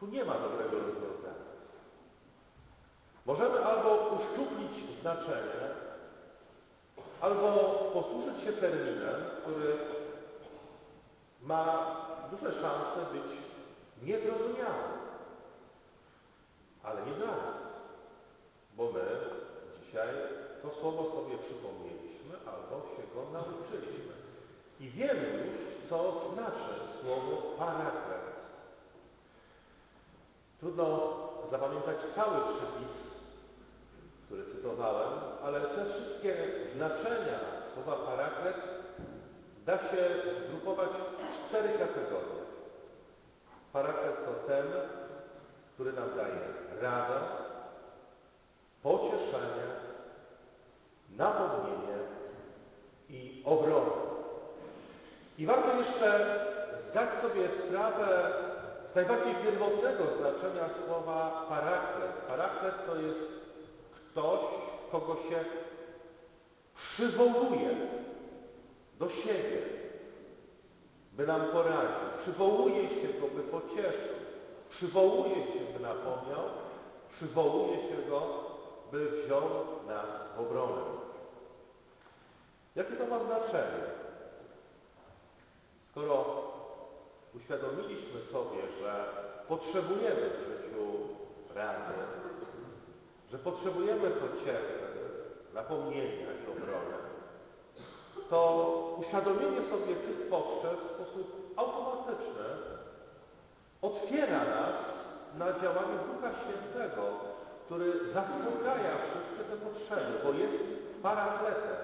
Tu nie ma dobrego rozwiązania. Możemy albo uszczuplić znaczenie, albo posłużyć się terminem, który ma duże szanse być niezrozumiały. Ale nie dla nas, bo my dzisiaj to słowo sobie przypomnieliśmy albo się go nauczyliśmy. I wiemy już, co znaczy słowo paraklet. Trudno zapamiętać cały przypis, który cytowałem, ale te wszystkie znaczenia słowa paraklet da się zgrupować w cztery kategorie. Paraklet to ten, który nam daje radę, pocieszenie, napomnienie i obronę. I warto jeszcze zdać sobie sprawę najbardziej pierwotnego znaczenia słowa paraklet. Paraklet to jest ktoś, kogo się przywołuje do siebie, by nam poradził. Przywołuje się go, by pocieszył. Przywołuje się, by napomniał. Przywołuje się go, by wziął nas w obronę. Jakie to ma znaczenie? Uświadomiliśmy sobie, że potrzebujemy w życiu rady, że potrzebujemy pociechy, napomnienia i obrony, to uświadomienie sobie tych potrzeb w sposób automatyczny otwiera nas na działanie Ducha Świętego, który zaspokaja wszystkie te potrzeby, bo jest parakletem,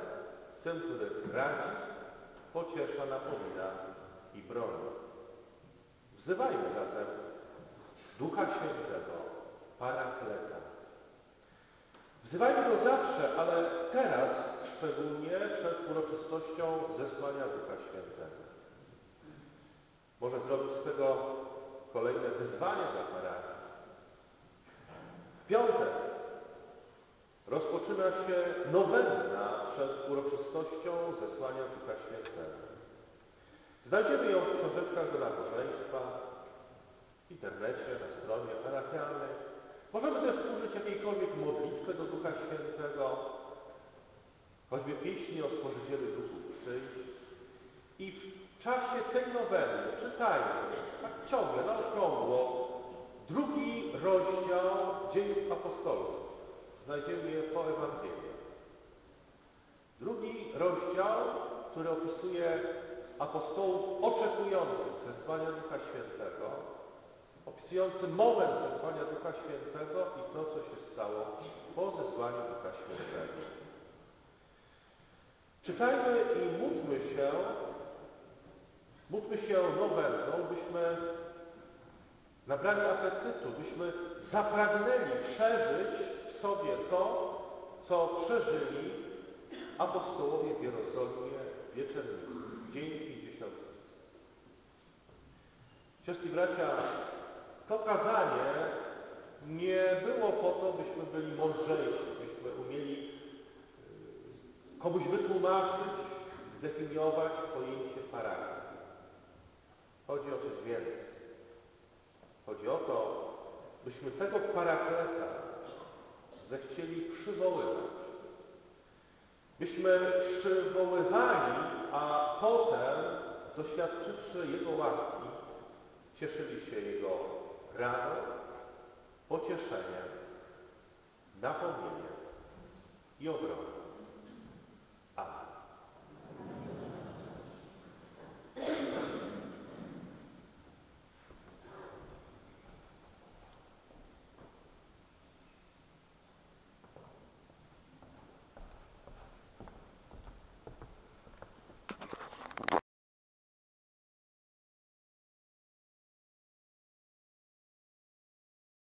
tym, który radzi, pociesza, napomina i broni. Wzywajmy zatem Ducha Świętego, Parakleta. Wzywajmy go zawsze, ale teraz szczególnie przed uroczystością zesłania Ducha Świętego. Może zrobić z tego kolejne wyzwanie dla parafii. W piątek rozpoczyna się nowenna przed uroczystością zesłania. Znajdziemy ją w książeczkach do nabożeństwa, w internecie, na stronie parafialnej. Możemy też użyć jakiejkolwiek modlitwy do Ducha Świętego, choćby pieśni o Stworzycielu Duchu przyjść. I w czasie tej noweny czytajmy, tak ciągle, na okrągło, drugi rozdział dziejów apostolskich. Znajdziemy je po Ewangelii. Drugi rozdział, który opisuje apostołów oczekujących zesłania Ducha Świętego, opisujący moment zesłania Ducha Świętego i to, co się stało po zesłaniu Ducha Świętego. Czytajmy i módlmy się, módlmy się nowenną, byśmy nabrali apetytu, byśmy zapragnęli przeżyć w sobie to, co przeżyli apostołowie w Jerozolimie Siostry bracia, to kazanie nie było po to, byśmy byli mądrzejsi, byśmy umieli y, komuś wytłumaczyć, zdefiniować pojęcie parafii. Chodzi o coś więcej. Chodzi o to, byśmy tego parakleta zechcieli przywoływać. Byśmy przywoływali, a potem, doświadczywszy Jego łaski, cieszyli się Jego radą, pocieszeniem, napomnieniem i obroną.